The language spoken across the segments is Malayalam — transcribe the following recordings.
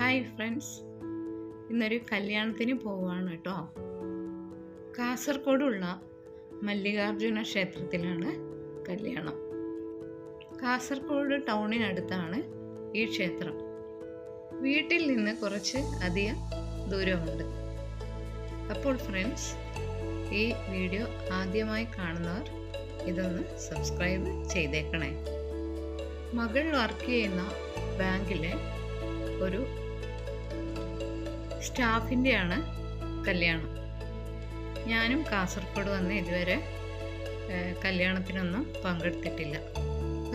ഹായ് ഫ്രണ്ട്സ് ഇന്നൊരു കല്യാണത്തിന് പോവുകയാണ് കേട്ടോ. കാസർഗോഡുള്ള മല്ലികാർജുന ക്ഷേത്രത്തിലാണ് കല്യാണം. കാസർഗോഡ് ടൗണിനടുത്താണ് ഈ ക്ഷേത്രം. വീട്ടിൽ നിന്ന് കുറച്ച് അധികം ദൂരമുണ്ട്. അപ്പോൾ ഫ്രണ്ട്സ് ഈ വീഡിയോ ആദ്യമായി കാണുന്നവർ ഇതൊന്ന് സബ്സ്ക്രൈബ് ചെയ്തേക്കണേ. മകൾ വർക്ക് ചെയ്യുന്ന ബാങ്കിലെ ഒരു സ്റ്റാഫിന്റെയാണ് കല്യാണം. ഞാനും കാസർഗോഡ് വന്ന് ഇതുവരെ കല്യാണത്തിനൊന്നും പങ്കെടുത്തിട്ടില്ല.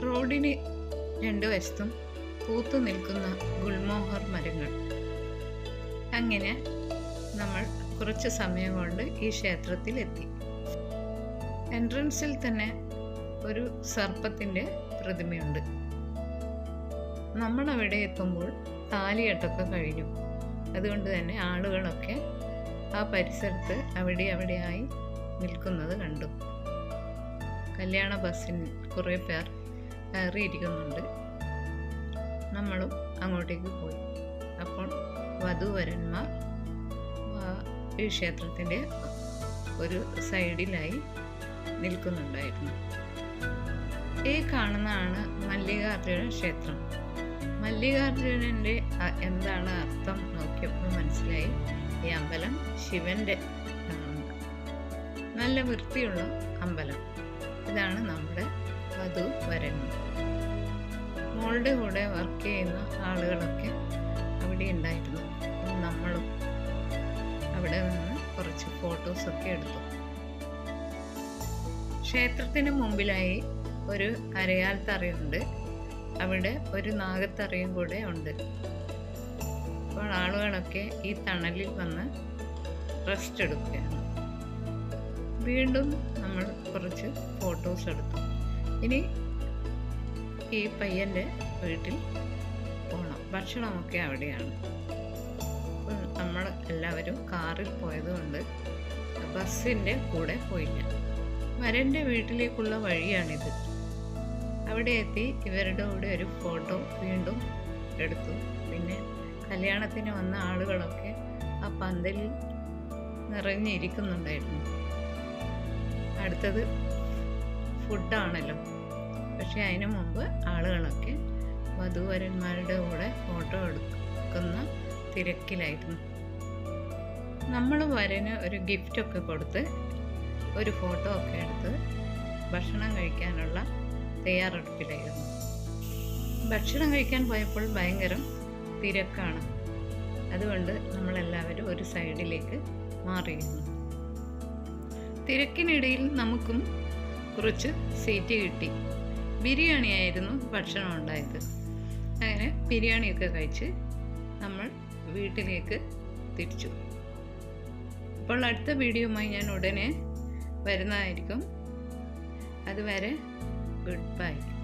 റോഡിന് രണ്ടു വശത്തും പൂത്തു നിൽക്കുന്ന ഗുൽമോഹർ മരങ്ങൾ. അങ്ങനെ നമ്മൾ കുറച്ച് സമയം കൊണ്ട് ഈ ക്ഷേത്രത്തിൽ എത്തി. എൻട്രൻസിൽ തന്നെ ഒരു സർപ്പത്തിന്റെ പ്രതിമയുണ്ട്. നമ്മളവിടെ എത്തുമ്പോൾ താലികെട്ടൊക്കെ കഴിഞ്ഞു. അതുകൊണ്ട് തന്നെ ആളുകളൊക്കെ ആ പരിസരത്ത് അവിടെ അവിടെയായി നിൽക്കുന്നത് കണ്ടു. കല്യാണ ബസ്സിൽ കുറേ പേർ കയറിയിരിക്കുന്നുണ്ട്. നമ്മളും അങ്ങോട്ടേക്ക് പോയി. അപ്പോൾ വധുവരന്മാർ ഈ ക്ഷേത്രത്തിന്റെ ഒരു സൈഡിലായി നിൽക്കുന്നുണ്ടായിരുന്നു. ഈ കാണുന്നതാണ് മല്ലികാർജുന ക്ഷേത്രം. മല്ലികാർജുനന്റെ അ- എന്താണ് അർത്ഥം നോക്കിയപ്പോൾ മനസ്സിലായി. ഈ അമ്പലം ശിവന്റെ നല്ല വൃത്തിയുള്ള അമ്പലം. ഇതാണ് നമ്മുടെ വധു വരങ്ങൾ മോളുടെ കൂടെ വർക്ക് ചെയ്യുന്ന ആളുകളൊക്കെ അവിടെ ഉണ്ടായിരുന്നു. നമ്മളും അവിടെ നിന്ന് കുറച്ച് ഫോട്ടോസൊക്കെ എടുത്തു. ക്ഷേത്രത്തിന് മുമ്പിലായി ഒരു അരയാൽ തറയുണ്ട്. അവിടെ ഒരു നാഗത്തറയും കൂടെ ഉണ്ട്. അപ്പോൾ ആളുകളൊക്കെ ഈ തണലിൽ വന്ന് റെസ്റ്റ് എടുക്കുകയാണ്. വീണ്ടും നമ്മൾ കുറച്ച് ഫോട്ടോസ് എടുത്തു. ഇനി ഈ പയ്യന്റെ വീട്ടിൽ പോകണം ഭക്ഷണമൊക്കെ അവിടെയാണ്. നമ്മൾ എല്ലാവരും കാറിൽ പോയതുകൊണ്ട് ബസ്സിന്റെ കൂടെ പോയില്ല. വരന്റെ വീട്ടിലേക്കുള്ള വഴിയാണിത്. അവിടെ എത്തി ഇവരുടെ കൂടെ ഒരു ഫോട്ടോ വീണ്ടും എടുത്തു. പിന്നെ കല്യാണത്തിന് വന്ന ആളുകളൊക്കെ ആ പന്തലിൽ നിറഞ്ഞിരിക്കുന്നുണ്ടായിരുന്നു. അടുത്തത് ഫുഡാണല്ലോ. പക്ഷെ അതിനു മുമ്പ് ആളുകളൊക്കെ വധുവരന്മാരുടെ കൂടെ ഫോട്ടോ എടുക്കുന്ന തിരക്കിലായിരുന്നു. നമ്മൾ വരന് ഒരു ഗിഫ്റ്റൊക്കെ കൊടുത്ത് ഒരു ഫോട്ടോ ഒക്കെ എടുത്ത് ഭക്ഷണം കഴിക്കാനുള്ള തയ്യാറെടുപ്പിലായിരുന്നു. ഭക്ഷണം കഴിക്കാൻ പോയപ്പോൾ ഭയങ്കര തിരക്കാണ്. അതുകൊണ്ട് നമ്മളെല്ലാവരും ഒരു സൈഡിലേക്ക് മാറിയിരുന്നു. തിരക്കിനിടയിൽ നമുക്കും കുറച്ച് സീറ്റ് കിട്ടി. ബിരിയാണി ആയിരുന്നു ഭക്ഷണം ഉണ്ടായത്. അങ്ങനെ ബിരിയാണിയൊക്കെ കഴിച്ച് നമ്മൾ വീട്ടിലേക്ക് തിരിച്ചു. അപ്പോൾ അടുത്ത വീഡിയോയുമായി ഞാൻ ഉടനെ വരുന്നതായിരിക്കും. അതുവരെ Goodbye.